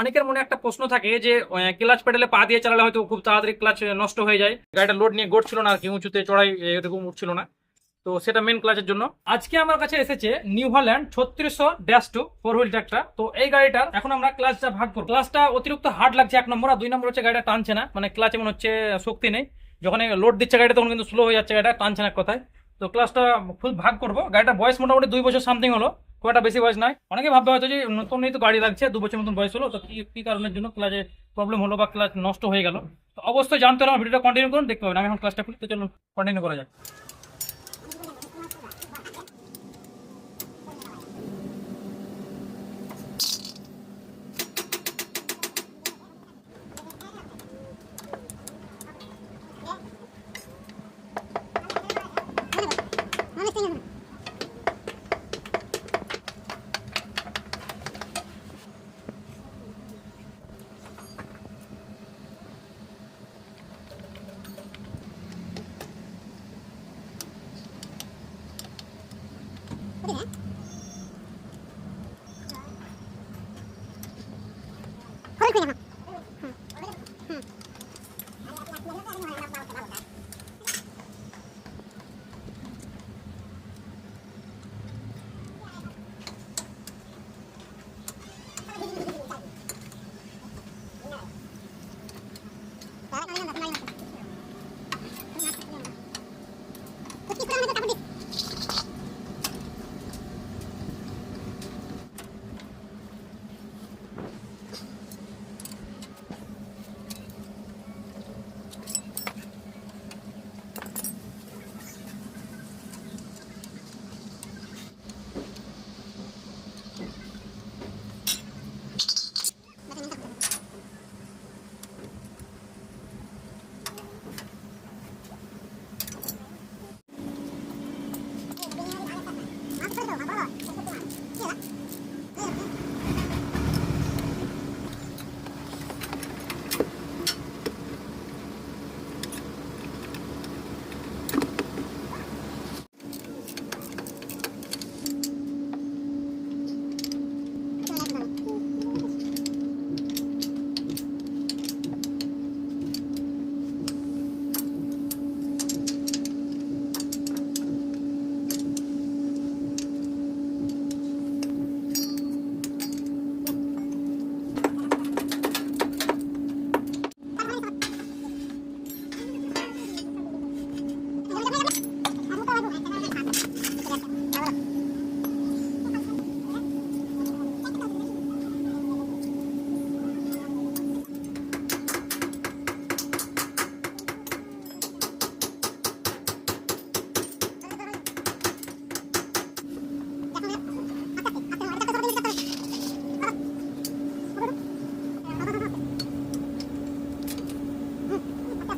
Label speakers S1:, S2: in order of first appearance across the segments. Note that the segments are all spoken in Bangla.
S1: অনেকের মনে একটা প্রশ্ন থাকে যে ক্লাচ পেডালে পা দিয়ে চালালে হয়তো খুব তাড়াতাড়ি ক্লাচ নষ্ট হয়ে যায়। গাড়িটা লোড নিয়ে গড়ছিল না আর কি, উঁচুতে, চড়াই এরকম উঠছিল না। তো সেটা মেন ক্লাচের জন্য। আজকে আমার কাছে এসেছে নিউ হল্যান্ড ছত্রিশশো dash two four wheel tractor তো এই গাড়িটার এখন আমরা ক্লাচটা ভাগ করব। ক্লাচটা অতিরিক্ত হার্ড লাগছে এক নম্বর, আর দুই নম্বর হচ্ছে গাড়িটা টানছে না। মানে ক্লাচে মনে হচ্ছে শক্তি নেই। যখন লোড দিচ্ছে গাড়িটা, তখন কিন্তু স্লো হয়ে যাচ্ছে গাড়িটা, টানছে না কথায়। তো ক্লাসটা ফুল ভাগ করব। গাড়িটা বয়স মোটামুটি দুই বছর সামথিং হলো। খুব একটা বেশি বয়স নাই। অনেকে ভাববে হয়তো যে নতুনই তো গাড়ি লাগছে, দু বছর নতুন বয়স হলো। তো কি কি কারণের জন্য ক্লাসে প্রবলেম হলো বা ক্লাস নষ্ট হয়ে গেল? তো অবশ্যই জানতে হলে আমার ভিডিওটা কন্টিনিউ করুন, দেখতে পাবেন। আমি এখন ক্লাসটা খুলি, তো চলুন কন্টিনিউ করা যাক।
S2: Đấy, đây là cái này này.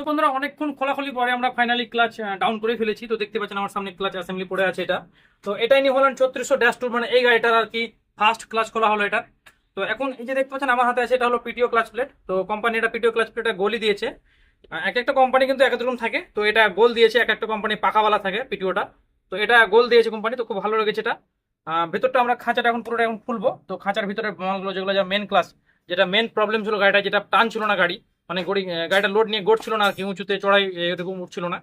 S1: তো বন্ধুরা অনেকক্ষণ খোলাখুলি পরে আমরা ফাইনালি ক্লাচ ডাউন করে ফেলেছি। তো দেখতে পাচ্ছেন আমার সামনে ক্লাচ অ্যাসেম্বলি পড়ে আছে এটা। তো এটাই নিয়ে হলেন চৌত্রিশশো ড্যাশ টু মানে এই গাড়িটার আর কি ফার্স্ট ক্লাচ খোলা হলো এটা। তো এখন এই যে দেখতে পাচ্ছেন আমার হাতে আছে, এটা হলো পিটিও ক্লাচ প্লেট তো কোম্পানি এটা পিটিও ক্লাচ প্লেটটা গোলই দিয়েছে। এক একটা কোম্পানি কিন্তু এক এক রকম থাকে। তো এটা গোল দিয়েছে, এক একটা কোম্পানি পাকাওয়ালা থাকে পিটিওটা তো এটা গোল দিয়েছে কোম্পানি তো খুব ভালো লেগেছে এটা। ভেতরটা আমরা খাঁচাটা এখন পুরোটা এখন খুলবো। তো খাঁচার ভিতরে মালগুলো যেগুলো যা মেন ক্লাস যেটা মেন প্রবলেম ছিল গাড়িটা, যেটা টান ছিল না গাড়ি মানে গড়ি গাড়িটা লোড নিয়ে গড়ছিল না আর কি, উঁচুতে, চড়াই এরকম উঠছিল না।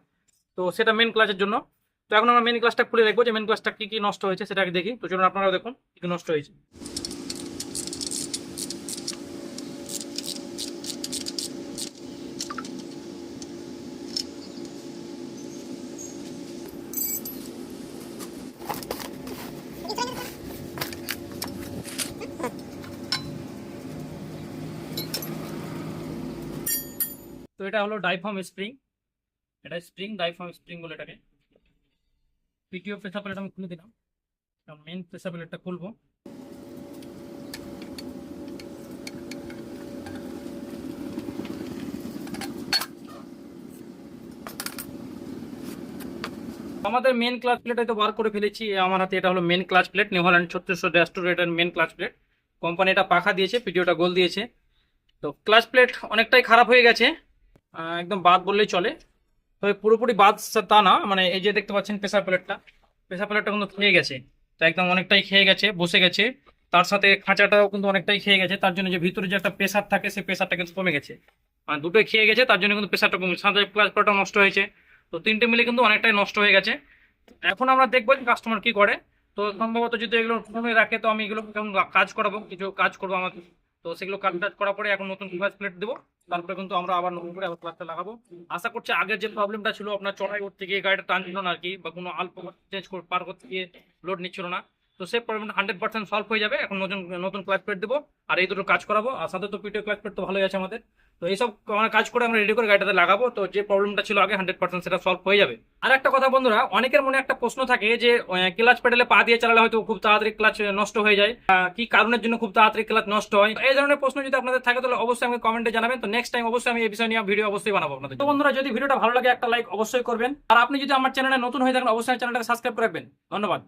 S1: তো সেটা মেন ক্লাসের জন্য। তো এখন আমরা মেন ক্লাসটা খুলে দেখব যে মেন ক্লাসটা কী কী নষ্ট হয়েছে সেটাকে দেখি। তো চলুন আপনারাও দেখুন কী কি নষ্ট হয়েছে। এটা হলো ডাইফর্ম স্প্রিং। এটা স্প্রিং, ডাইফর্ম স্প্রিং বলে এটাকে। পিটিও প্রেসার প্লেট আমি খুলে দিলাম। মেন প্রেসার প্লেটটা খুলবো। আমাদের মেন ক্লাচ প্লেট হয়তো বার করে ফেলেছি। আমার হাতে এটা হলো মেন ক্লাচ প্লেট নিউহল্যান্ড ছত্রিশশো dash two main clutch plate company এটা পাখা দিয়েছে পিটিওটা গোল দিয়েছে। তো ক্লাচ প্লেট অনেকটাই খারাপ হয়ে গেছে। একদম বাদ বললেই চলে। তবে পুরোপুরি বাদ তা না মানে এই যে দেখতে পাচ্ছেন প্রেসার প্লেটটা প্রেসার প্লেটটা কিন্তু খেয়ে গেছে। তো একদম অনেকটাই খেয়ে গেছে, বসে গেছে। তার সাথে খাঁচাটাও কিন্তু অনেকটাই খেয়ে গেছে। তার জন্য যে ভিতরে যে একটা প্রেসার থাকে, সেই প্রেসারটা কিন্তু কমে গেছে। মানে দুটোই খেয়ে গেছে, তার জন্য কিন্তু প্রেসারটা কমে সাথে প্লেটটা নষ্ট হয়েছে। তো তিনটে মিলে কিন্তু অনেকটাই নষ্ট হয়ে গেছে। এখন আমরা দেখব যে কাস্টমার কি করে। তো সম্ভবত যদি এগুলো ফোনে রাখে, তো আমি এগুলো কাজ করাবো, কিছু কাজ করব আমাকে। তো সেগুলো কাজ করার পরে এখন নতুন প্লেট দেবো। তারপরে কিন্তু আমরা আবার নতুন করে আবার ক্লাসটা লাগাবো। আশা করছি আগের যে প্রবলেমটা ছিল, আপনার চড়াই করতে গিয়ে গাড়িটা টানছিল না আর কি, বা কোনো আল্প চেঞ্জ পার করতে গিয়ে লোড নিচ্ছিল না। তো সেই প্রবলেমটা হান্ড্রেড পার্সেন্ট সলভ হয়ে যাবে। এখন নতুন নতুন ক্লাস প্লেট দেবো, আর এই দুটো কাজ করাবো। আর সাথে তো পিটিও ক্লাস প্লেট তো ভালোই আছে আমাদের। তো এইসব আমরা কাজ করে আমরা রেডি করে গাড়িটাতে লাগাবো। তো যে প্রবলেমটা ছিল আগে হান্ড্রেড পার্সেন্ট সেটা সলভ হয়ে যাবে। আর একটা কথা বন্ধুরা, অনেকের মনে একটা প্রশ্ন থাকে যে ক্লাচ পেডালে পা দিয়ে চালালে হয়তো খুব তাড়াতাড়ি ক্লাচ নষ্ট হয়ে যায়। কি কারণের জন্য খুব তাড়াতাড়ি ক্লাচ নষ্ট হয়? এই ধরনের প্রশ্ন যদি আপনাদের থাকে, তাহলে অবশ্যই আমাকে কমেন্টে জানাবেন। তো নেক্সট টাইম অবশ্যই আমি এই বিষয় নিয়ে ভিডিও অবশ্যই বানাবো আপনাদের তো বন্ধুরা, যদি ভিডিওটা ভালো লাগে, একটা লাইক অবশ্যই করবেন। আর আপনি যদি আমার চ্যানেলে নতুন হয়ে থাকেন, অবশ্যই চ্যানেলটাকে সাবস্ক্রাইব করে রাখবেন। ধন্যবাদ।